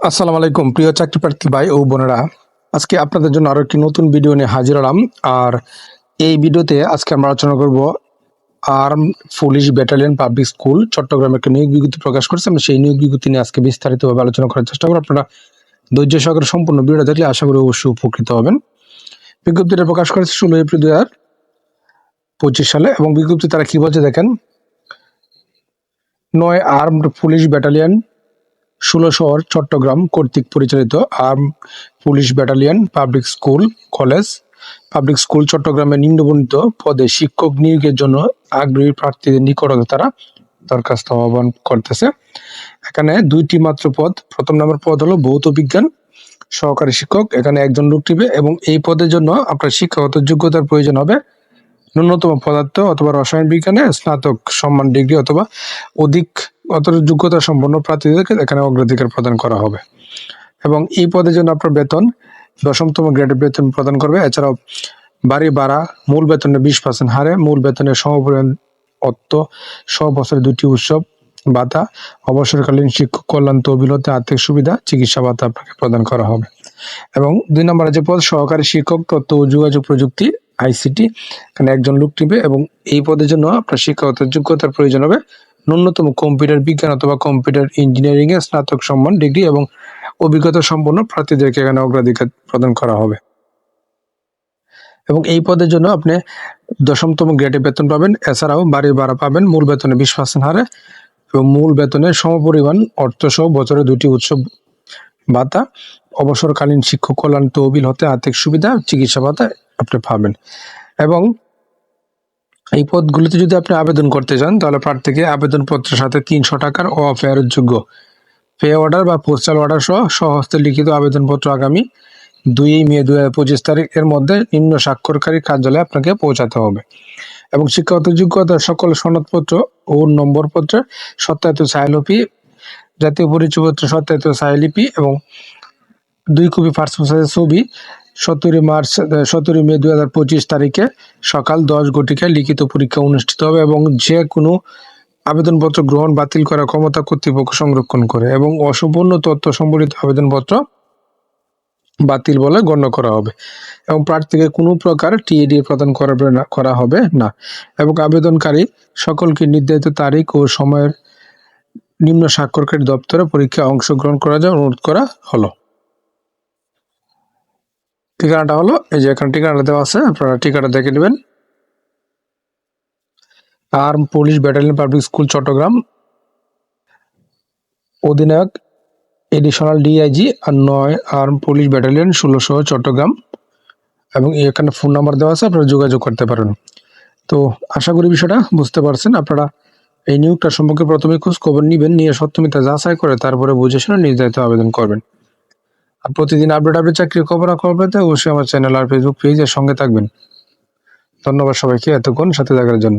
আসসালামু আলাইকুম, প্রিয় চাকরি প্রার্থী ভাই ও বোনেরা। আজকে আপনাদের জন্য আরও একটি নতুন ভিডিও নিয়ে হাজির হলাম। আর এই ভিডিওতে আজকে আমরা আলোচনা করব arm police battalion public school, চট্টগ্রামে একটা নিয়োগ বিজ্ঞপ্তি প্রকাশ করেছে। আমরা সেই নিয়োগ বিজ্ঞপ্তি নিয়ে আজকে বিস্তারিতভাবে আলোচনা করার চেষ্টা করব। আপনারা ধৈর্য সহকারে সম্পূর্ণ ভিডিও দেখলে আশা করি অবশ্যই উপকৃত হবেন। বিজ্ঞপ্তিটা প্রকাশ করেছে ষোলো এপ্রিল দু হাজার পঁচিশ সালে এবং বিজ্ঞপ্তি তারা কি বলছে দেখেন? নয় আর্মড পুলিশ ব্যাটালিয়ন শহর, চট্টগ্রাম কর্তৃক পরিচালিত arm police battalion public school, college. Public school চট্টগ্রামে নিম্নবর্ণিত পদে শিক্ষক নিয়োগের জন্য আগ্রহী প্রার্থীদের নিকটতে তারা দরখাস্ত আহ্বান করতেছে। এখানে দুইটি মাত্র পদ। প্রথম নম্বর পদ হলো ভৌত বিজ্ঞান, সহকারী শিক্ষক। এখানে একজন লোক টিবে এবং এই পদের জন্য আপনার শিক্ষাগত যোগ্যতার প্রয়োজন হবে। ন্যূনতম পদার্থ অথবা রসায়ন বিজ্ঞানে স্নাতক সম্মান ডিগ্রি অথবা অধিক যোগ্যতা সম্পন্ন প্রার্থীদেরকে এখানে অগ্রাধিকার প্রদান করা হবে। এবং এই পদের জন্য আপনার বেতন, দশমতম গ্রেডের বেতন প্রদান করবে। এছাড়াও বাড়ি ভাড়া, মূল বেতনের বিশ পার্সেন্ট হারে, মূল বেতনের সমপরিমাণ অর্থ সহ বছরের দুটি উৎসব, ভাতা, অবসরকালীন শিক্ষক কল্যাণ তহবিলতে আর্থিক সুবিধা, চিকিৎসা ভাতা আপনাকে প্রদান করা হবে। এবং দুই নম্বরে যে পদ, সহকারী শিক্ষক, তথ্য ও যোগাযোগ প্রযুক্তি, আইসিটি, এখানে একজন লোক নিবে এবং এই পদের জন্য আপনার শিক্ষাগত যোগ্যতার প্রয়োজন হবে ন্যূনতম কম্পিউটার বিজ্ঞান অথবা কম্পিউটার ইঞ্জিনিয়ারিং এ স্নাতক সম্মান ডিগ্রি এবং অভিজ্ঞতা সম্পন্ন প্রার্থীদেরকে এখানে অগ্রাধিকার প্রদান করা হবে। এবং এই পদের জন্য আপনি দশমতম গ্রেডে বেতন পাবেন, এছাড়াও বাড়ি ভাড়া পাবেন, মূল বেতনে বিশ পার্সেন্ট হারে এবং মূল বেতনের সমপরিমাণ অর্থ সহ বছরে দুটি উৎসব ভাতা, অবসরকালীন শিক্ষক কল্যাণ তহবিল হতে আর্থিক সুবিধা, চিকিৎসা ভাতা আপনি পাবেন। এবং এই পদগুলিতে যদি আপনি আবেদন করতে চান, তাহলে প্রার্থীকে আবেদনপত্রের সাথে তিনশো টাকার অফেয়ারের যোগ্য পে অর্ডার বা পোস্টাল অর্ডার সহ স্বহস্তে লিখিত আবেদনপত্র আগামী দুই মে দু হাজার পঁচিশ তারিখের মধ্যে নিম্ন স্বাক্ষরকারী কার্যালয়ে আপনাকে পৌঁছাতে হবে। এবং শিক্ষাগত যোগ্যতা সকল সনদপত্র ও নম্বরপত্রের সত্যায়িত সাইলপি জাতীয় পরিচয়পত্র সত্যায়িত সাইলিপি এবং দুই কপি পাসপোর্ট সাইজের ছবি সতেরোই মার্চ সতেরোই মে দু হাজার পঁচিশ তারিখে সকাল দশ ঘটিকায় লিখিত পরীক্ষা অনুষ্ঠিত হবে এবং যে কোনো আবেদনপত্র গ্রহণ বাতিল করার ক্ষমতা কর্তৃপক্ষ সংরক্ষণ করে এবং অসম্পূর্ণ তথ্য সম্বলিত আবেদনপত্র বাতিল বলে গণ্য করা হবে এবং প্রার্থীকে কোনো প্রকার টিএডি প্রদান করাবে না, করা হবে না এবং আবেদনকারী সকলকে নির্ধারিত তারিখ ও সময়ের নিম্ন স্বাক্ষরকারী দপ্তরে পরীক্ষায় অংশগ্রহণ করা যায় অনুরোধ করা হলো। ঠিকানাটা হলো, এই যে এখানে ঠিকানাটা দেওয়া আছে, আপনারা ঠিকানা দেখে নেবেন। Arm police battalion public school, Chittagong. অধিনায়ক, এডিশনাল ডিআইজি আর নয়, আর্ম পুলিশ ব্যাটালিয়ন, ষোলোশো, চট্টগ্রাম। এবং এখানে ফোন নাম্বার দেওয়া আছে, আপনারা যোগাযোগ করতে পারেন। তো আশা করি বিষয়টা বুঝতে পারছেন। আপনারা এই নিয়োগটা সম্পর্কে প্রথমে খোঁজ খবর নিবেন, নিয়ে সত্যমিতা যাচাই করে তারপরে বুঝে শুনে নির্ধারিত আবেদন করবেন। আর প্রতিদিন আপডেট আপডেট চাকরির খবর খবর পেতে অবশ্যই আমার চ্যানেল আর ফেসবুক পেজের সঙ্গে থাকবেন। ধন্যবাদ সবাইকে, এতক্ষণ সাথে থাকার জন্য।